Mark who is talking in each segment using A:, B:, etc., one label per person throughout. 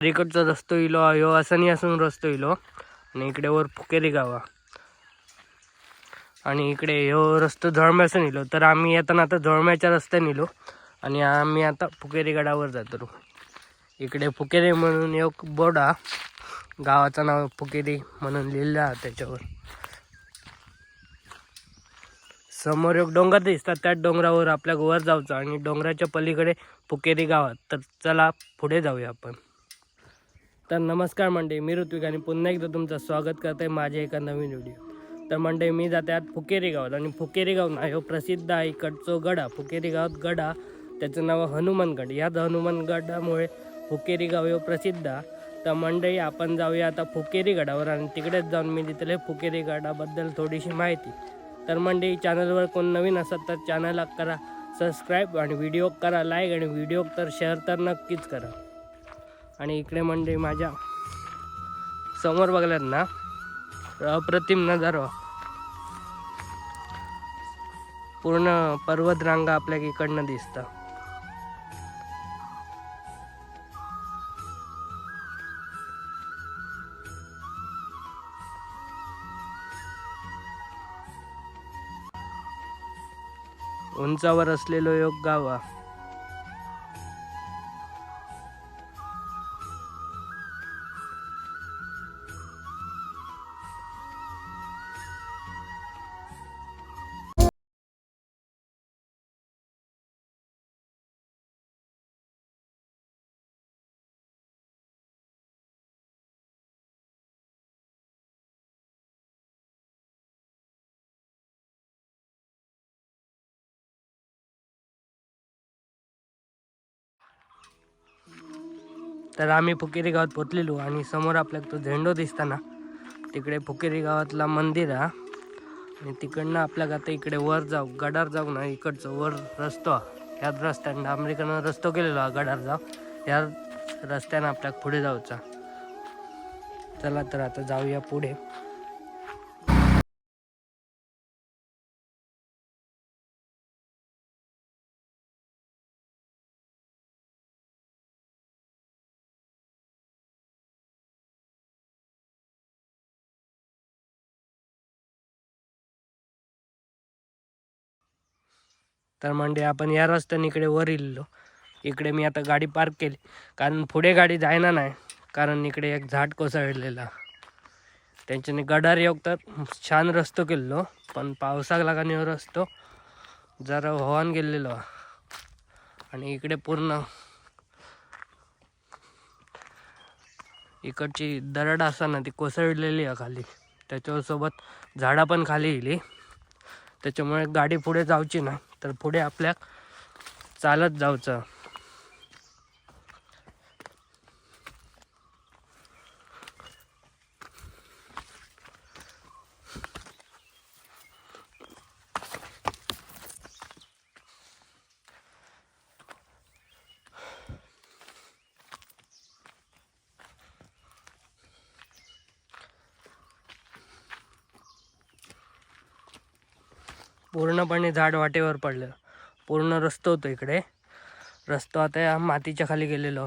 A: इकडचा रस्तो इलो ह्यो असनी असून रस्तो इलो. आणि इकडे वर फुकेरी गावा. आणि इकडे ह्यो रस्तो झळम्यासून इलो. तर आम्ही येताना आता झळम्याच्या रस्त्याने इलो. आणि आम्ही आता फुकेरी गडावर जातो इकडे फुकेरी म्हणून एक बोर्ड हा गावाचं नाव फुकेरी म्हणून लिहिलं हा त्याच्यावर. समोर एक डोंगर दिसतात. त्या डोंगरावर आपल्या वर जायचं आणि डोंगराच्या पलीकडे फुकेरी गावात तर चला पुढे जाऊया आपण. तर नमस्कार मंडळी मी ऋत्विक आणि पुन्हा एकदा तुमचं स्वागत करते माझ्या एका नवीन व्हिडिओ तर मंडळी मी जाते आत फुकेरी गावात आणि फुकेरी गाव ना ह्यो प्रसिद्ध आहे इकडचो गडा. फुकेरी गावात गडा त्याचं नाव हनुमानगड. ह्याच हनुमानगडामुळे फुकेरी गाव ह्यो प्रसिद्ध. तर मंडळी आपण जाऊया आता फुकेरी गडावर आणि तिकडेच जाऊन मी तिथले फुकेरी गडाबद्दल थोडीशी माहिती. तर मंडळी चॅनलवर कोण नवीन असत तर चॅनलला करा सबस्क्राईब आणि व्हिडिओ करा लाईक आणि व्हिडिओ तर शेअर तर नक्कीच करा. आणि इकडे म्हणजे माझ्यासमोर बघल्यात ना अप्रतिम नजारो. पूर्ण पर्वत रांगा आपल्या इकडनं दिसतं उंचावर असलेलो योग गाव तर आम्ही फुकेरी गावात पोचलेलो आणि समोर आपल्याला तो झेंडो दिसताना तिकडे फुकेरी गावातला मंदिर आहे. आणि तिकडनं आपल्याला आता इकडे वर जाऊ गडार जाऊ ना इकडचं वर रस्तो हा. ह्याच रस्त्यानं अमेरिकेनं रस्तो केलेलो हा गडार जाऊ. ह्या रस्त्यानं आपल्याला पुढे जाऊचा. चला तर आता जाऊया पुढे. तर म्हणजे आपण या रस्त्याने इकडे वर इल्लो. इकडे मी आता गाडी पार्क केली. कारण पुढे गाडी जायना नाही. कारण इकडे एक झाड कोसळलेला. त्यांच्याने गडार येऊ तर छान रस्तो केलेलो. पण पावसाक लागाने हो रस्तो? जरा होवान गेलेलो. आणि इकडे पूर्ण इकडची दरड असताना ती कोसळलेली आहे खाली. त्याच्यासोबत झाडं पण खाली येली त्याच्यामुळे गाडी पुढे जाऊची ना तर पुढे आपल्या चालत जाऊचं. पूर्णपणे झाड वाटेवर पडलं. पूर्ण रस्तो होतो इकडे. रस्तो आता या मातीच्या खाली गेलेलो.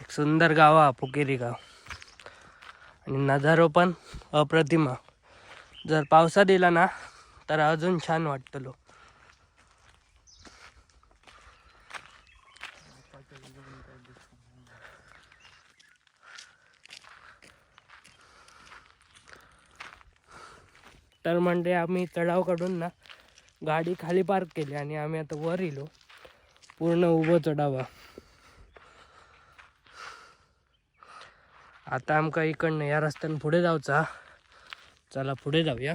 A: एक सुंदर गाव हा फुकेरी गाव. आणि नजारो पण अप्रतिम. जर पावसा दिला ना तर अजून छान वाटतलो म्हणजे आम्ही चढाव काढून ना गाडी खाली पार्क केली आणि आम्ही आता वर इलो. पूर्ण उभं चढावा. आता आमका इकडनं या रस्त्यानं पुढे जाऊचा. चला पुढे जाऊया.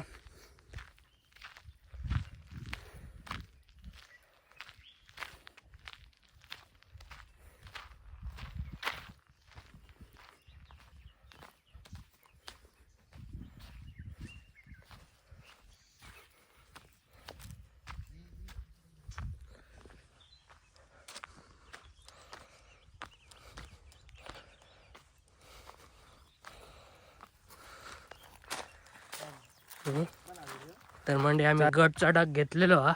A: तर म्हणजे आम्ही गट चढाक घेतलेलो हा.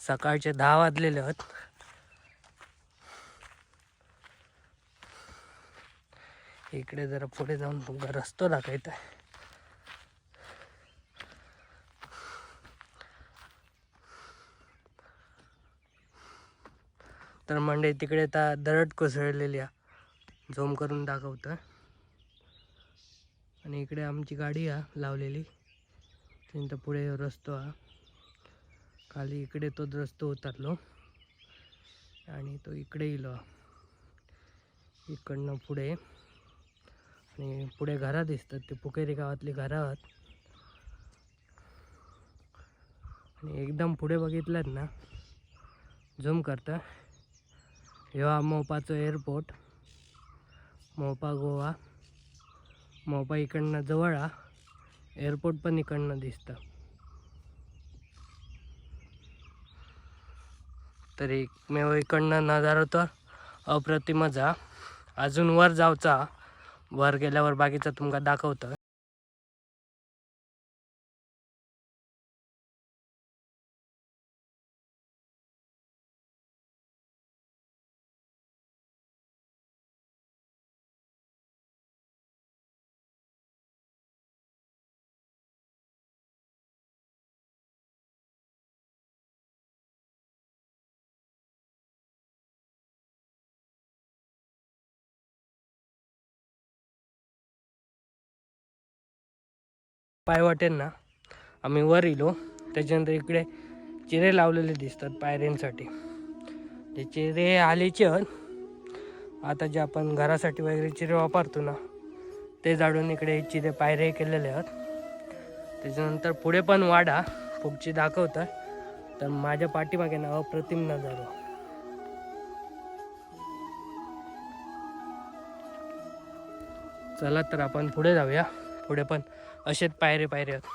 A: सकाळचे दहा वाजलेले आहेत. इकडे जरा पुढे जाऊन तुमचा रस्तो दाखवत आहे तर म्हणजे तिकडे आता दरड कोसळलेली आहे. झोम करून दाखवतं आणि इकडे आमची गाडी हा लावलेली. त्यानंतर पुढे रस्तो हा खाली इकडे तो रस्तो उतरलो. आणि तो इकडे येलो इकडनं पुढे. आणि पुढे घरा दिसतात. ते पुकेरी गावातली घरं आहेत. आणि एकदम पुढे बघितलं ना. झूम करता ह्यो मोपाचं एअरपोर्ट मोपा गोवा मोपा इकडनं जवळ हा एअरपोर्ट पण इकडनं दिसतं. तरी एकमेव इकडनं नजारा तर अप्रतिमच हा अजून वर जावचा. वर गेल्यावर बाकीचं तुमका दाखवतं पाय वाटेल ना. आम्ही वर इलो. त्याच्यानंतर इकडे चिरे लावलेले दिसतात पायऱ्यांसाठी. ते चिरे आलेचे आता जे आपण घरासाठी वगैरे चिरे वापरतो ना ते जाडून इकडे चिरे पायरे केलेले आहेत. त्याच्यानंतर पुढे पण वाडा. पुढची दाखवतात. तर माझ्या पाठीमागे ना अप्रतिम नजारा. चला तर आपण पुढे जाऊया. पुढे पण असेच पायरे पायरे आहेत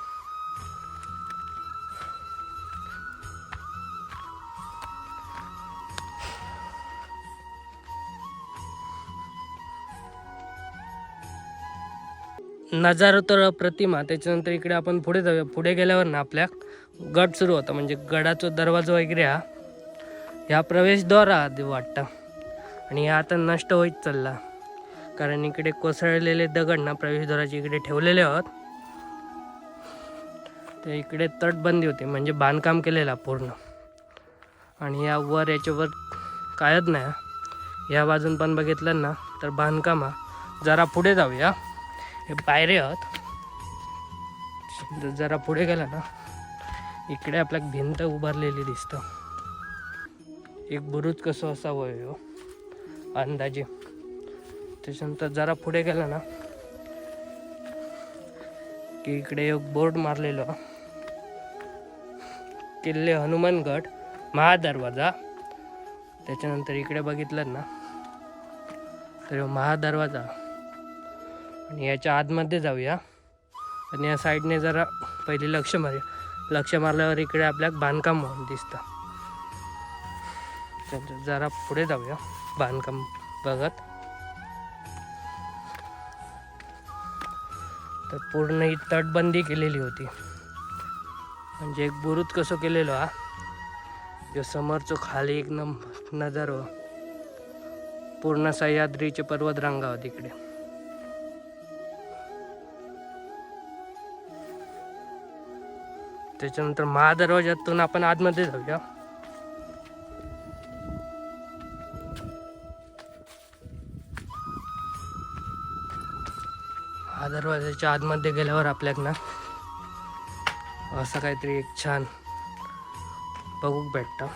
A: नजारा तर प्रतिमा त्याच्यानंतर इकडे आपण पुढे जाऊया. पुढे गेल्यावर ना आपल्या गड सुरू होता म्हणजे गडाचा दरवाजा वगैरे हा ह्या प्रवेशद्वार हा ते वाटतं. आणि हा आता नष्ट होईत चालला. कारण इकडे कोसळलेले दगड ना प्रवेशद्वाराच्या इकडे ठेवलेले आहोत. ते इकडे तटबंदी होती म्हणजे बांधकाम केलेलं पूर्ण. आणि या वर याच्यावर कायच नाही. या बाजून पण बघितलं ना तर बांधकाम जरा पुढे जाऊया. हे पायरे आहोत. जरा पुढे गेला ना इकडे आपल्याला भिंत उभारलेली दिसतं. एक बुरुज कसं असावं हो? अंदाजे. त्याच्यानंतर जरा पुढे गेला ना की इकडे एक बोर्ड मारलेलो. किल्ले हनुमानगड महादरवाजा. त्याच्यानंतर इकडे बघितलं ना तर महादरवाजा. आणि याच्या आतमध्ये जाऊया. आणि या साईडने जरा पहिले लक्ष मारूया. लक्ष मारल्यावर इकडे आपल्याला बांधकाम म्हणून दिसतं. जरा पुढे जाऊया. बांधकाम बघत. तर पूर्ण ही तटबंदी केलेली होती. म्हणजे एक बुरुद कसं केलेलो हा? जो समोरचो खाली एक नजर नजारो पूर्ण सह्याद्रीचे पर्वत रांगा तिकडे. त्याच्यानंतर महादरवाज्यातून आपण आतमध्ये जाऊया. दरवाजाच्या आतमध्ये गेल्यावर आपल्याक ना असं काहीतरी एक छान बघूक भेटतं.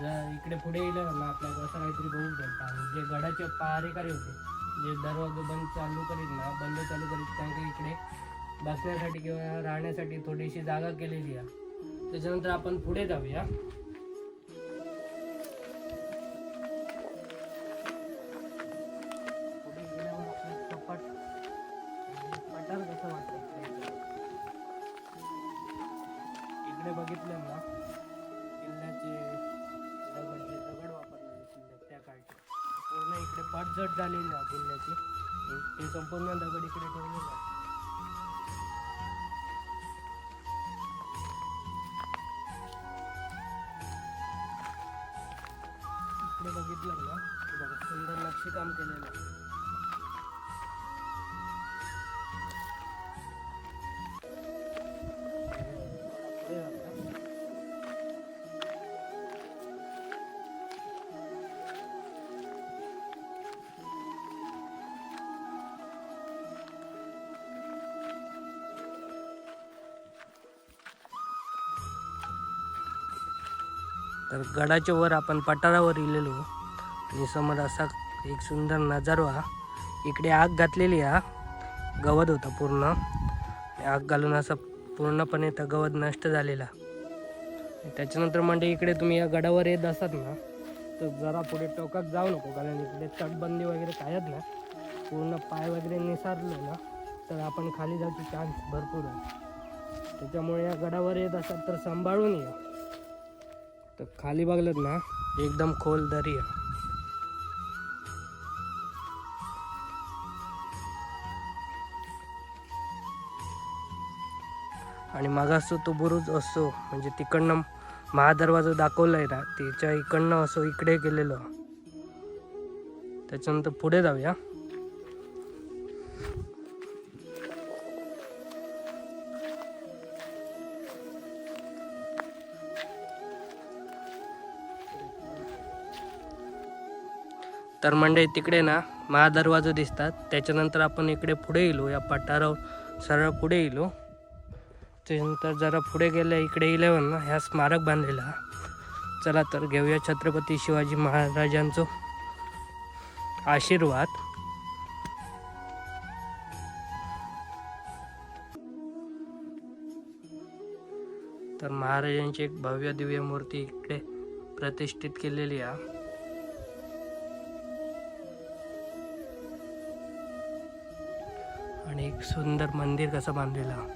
A: जर इकडे पुढे येईल ना आपल्याला असं काहीतरी बघूक भेटतं. आणि जे गडाचे पहारेकरी होते जे दरवाजे बंद चालू करीत ना बंद चालू करीत त्यांना इकडे बसण्यासाठी किंवा राहण्यासाठी थोडीशी जागा केलेली आहे. त्याच्यानंतर आपण पुढे जाऊया. संपूर्ण दगड इकडे ठेवलेला तर गडाच्या वर आपण पठारावर इलेलो. आणि समोर असा एक सुंदर नजारा. हा इकडे आग घातलेली हा गवत होता पूर्ण. आग घालून असा पूर्णपणे त्या गवत नष्ट झालेला त्याच्यानंतर म्हणजे इकडे तुम्ही या गडावर येत असतात ना तर जरा पुढे टोकात जाऊ नको. कारण इकडे तटबंदी वगैरे कायच ना पूर्ण पाय वगैरे निसारलो ना तर आपण खाली जायचे चान्स भरपूर आहे. त्याच्यामुळे या गडावर येत असतात तर सांभाळून या तर खाली बघलत ना. एकदम खोल दरी आहे. आणि असो तो बुरुज असो म्हणजे तिकडनं महादरवाजा दाखवलाय ना त्याच्या इकडनं असो इकडे गेलेलो. त्याच्यानंतर पुढे जाऊया. तर मंडळी तिकडे ना महादरवाजा दिसतात. त्याच्यानंतर आपण इकडे पुढे येलो हो, या पठारावर सरळ पुढे येलो हो. त्याच्यानंतर जरा पुढे गेल्या इकडे इलेवन ना ह्या स्मारक बांधलेला. चला तर घेऊया छत्रपती शिवाजी महाराजांचं आशीर्वाद. तर महाराजांची एक भव्य दिव्य मूर्ती इकडे प्रतिष्ठित केलेली आहे. आणि एक सुंदर मंदिर कसं बांधलेलं.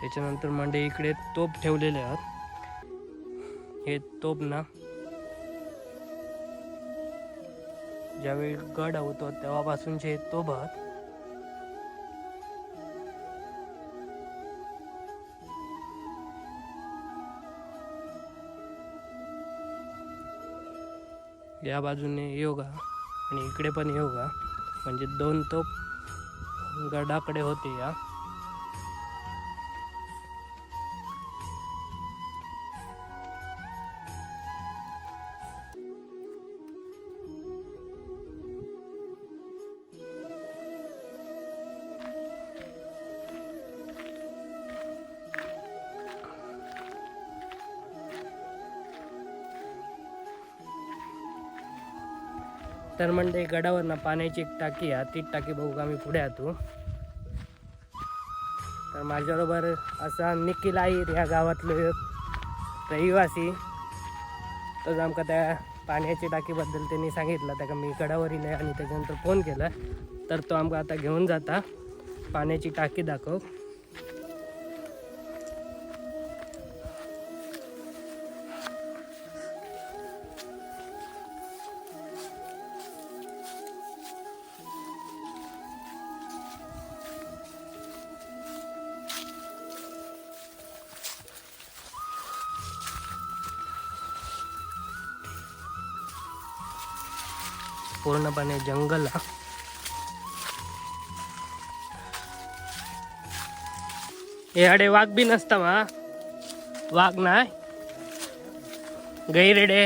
A: त्याच्यानंतर मांडे इकडे तोप ठेवलेले आहेत. हे तोप ना ज्यावेळी गड होतो तेव्हापासूनचे हे तोप या बाजूने योगा आणि इकडे पण योगा. म्हणजे दोन तोप गडाकडे होते या. तर म्हणजे गडावर ना पाण्याची एक टाकी आहे. तीच टाकी बघू आम्ही पुढे आतो. तर माझ्याबरोबर असा निखिल आईर ह्या गावातलो एक रहिवासी तर आमका त्या पाण्याची टाकीबद्दल त्यांनी सांगितलं त्या मी गडावर येईल आणि त्याच्यानंतर फोन केला. तर तो आमका आता घेऊन जाता. पाण्याची टाकी दाखव. પૂર્ણપણે જંગલ એ હાડે વાઘ બી નસતા વાઘ ના ગઈ રેડે.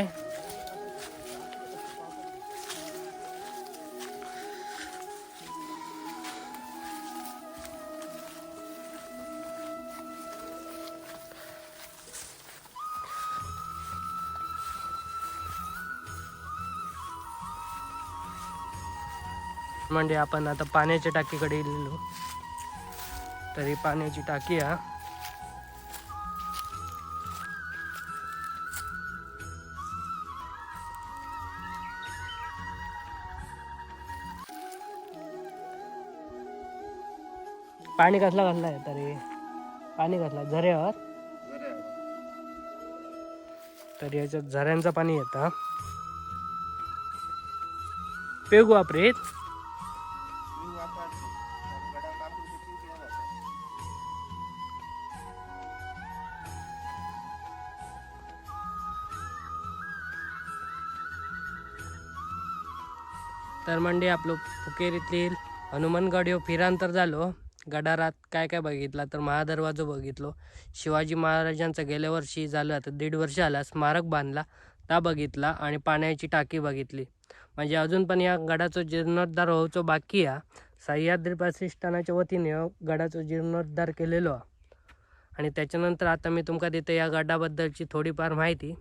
A: म्हणजे आपण आता पाण्याच्या टाकीकडे गेलेलो. तर ही पाण्याची टाकी हा. पाणी कसला घातला आहे तरी? पाणी घातला झऱ्यावर? तर याच्यात झऱ्यांचं पाणी येतं. पेगू वापरीत मंडे आपलो आपलं फुकेरीतील हनुमानगड हो फिरांतर झालो. गडारात काय काय बघितला? तर महादरवाजो बघितलो. शिवाजी महाराजांचं गेल्या वर्षी झालं आता दीड वर्ष आला स्मारक बांधला ता बघितला आणि पाण्याची टाकी बघितली. म्हणजे अजून पण या गडाचो जीर्णोद्धार होऊचो बाकी आहे सह्याद्री प्रतिष्ठानाच्या वतीने गडाचं जीर्णोद्धार केलेलो हा. आणि त्याच्यानंतर आता मी तुमका देते या गडाबद्दलची थोडीफार माहिती.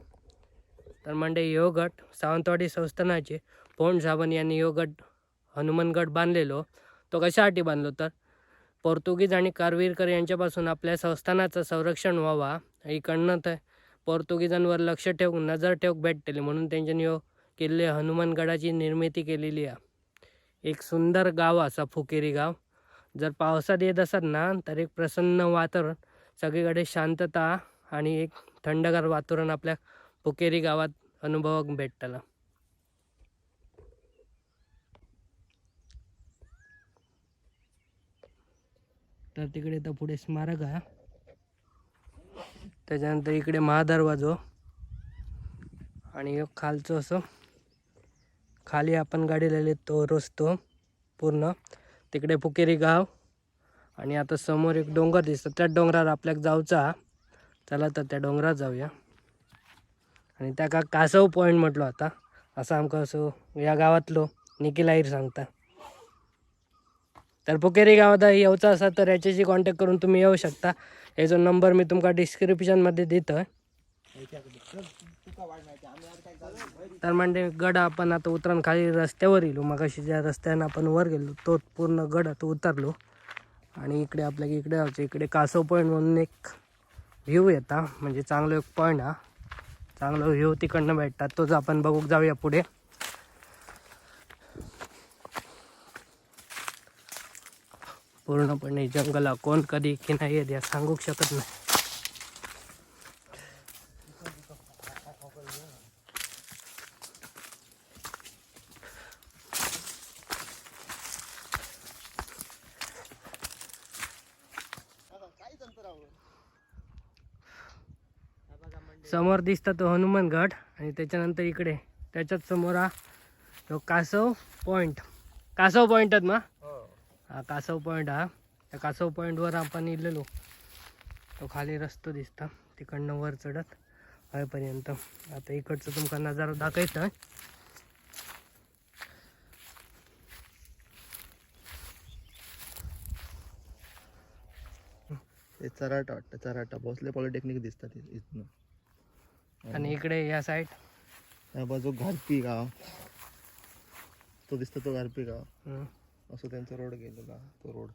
A: तर म्हणजे हो गट सावंतवाडी संस्थानाचे पोंड साबण यांनी यो गट हनुमानगड बांधलेलो तो कशासाठी बांधलो तर? पोर्तुगीज आणि कारवीरकर यांच्यापासून आपल्या संस्थानाचं संरक्षण व्हावा इकडनं तर पोर्तुगीजांवर लक्ष ठेवून नजर ठेवूक भेटतली म्हणून त्यांच्यानी यो किल्ले हनुमानगडाची निर्मिती केलेली आहे. एक सुंदर गाव असा फुकेरी गाव. जर पावसात येत असत ना तर एक प्रसन्न वातावरण सगळीकडे शांतता आणि एक थंडगार वातावरण आपल्या फुकेरी गावात अनुभवाक भेटतला. तर तिकडे तर पुढे स्मारक आहे. त्याच्यानंतर इकडे महादरवाजो आणि एक खालचं असं खाली आपण गाडी लावली तो रस्तो पूर्ण. तिकडे फुकेरी गाव. आणि आता समोर एक डोंगर दिसतो. त्या डोंगरावर आपल्याक जाऊचा चला तर त्या डोंगरात जाऊया. आणि त्या का कासव पॉईंट म्हटलो आता. असं आमकां असं या गावातलो निखिल आईर सांगता. तर पुकेरी गावात येवचा असा तर याच्याशी कॉन्टॅक्ट करून तुम्ही येऊ शकता. याचा नंबर मी तुमका डिस्क्रिप्शनमध्ये देतो तर म्हणजे गड आपण आता उतरून खाली रस्त्यावर येलो. मगाशी ज्या रस्त्यानं आपण वर गेलो तो पूर्ण गड आता उतरलो. आणि इकडे आपल्या इकडे जायचं इकडे कासव पॉईंट म्हणून एक व्ह्यू येता. म्हणजे चांगलं एक पॉईंट हा. चांगलं व्ह्यू तिकडनं भेटतात. तोच आपण बघूक जाऊया पुढे. पूर्णपणे जंगला कोण कधी की नाही येत या सांगू शकत नाही. समोर दिसता तो हनुमानगड आणि त्याच्यानंतर इकडे त्याच्यात समोर हा तो कासव पॉईंट कासव पॉईंटात मग हा कासव पॉईंट हा. त्या कासव पॉईंटवर आपण इलेलो. तो खाली रस्तो दिसता. तिकडनं वर चढत हयपर्यंत आता इकडचं तुमका नजारा दाखवतं
B: ते चराटा वाटतं चराटा. भोसले पॉलिटेक्निक दिसतात इथनं.
A: आणि इकडे या साईड
B: त्या बाजू घारपी गाव. तो दिसतो तो घारपी गाव. असं त्यांचा रोड गेलेला तो रोड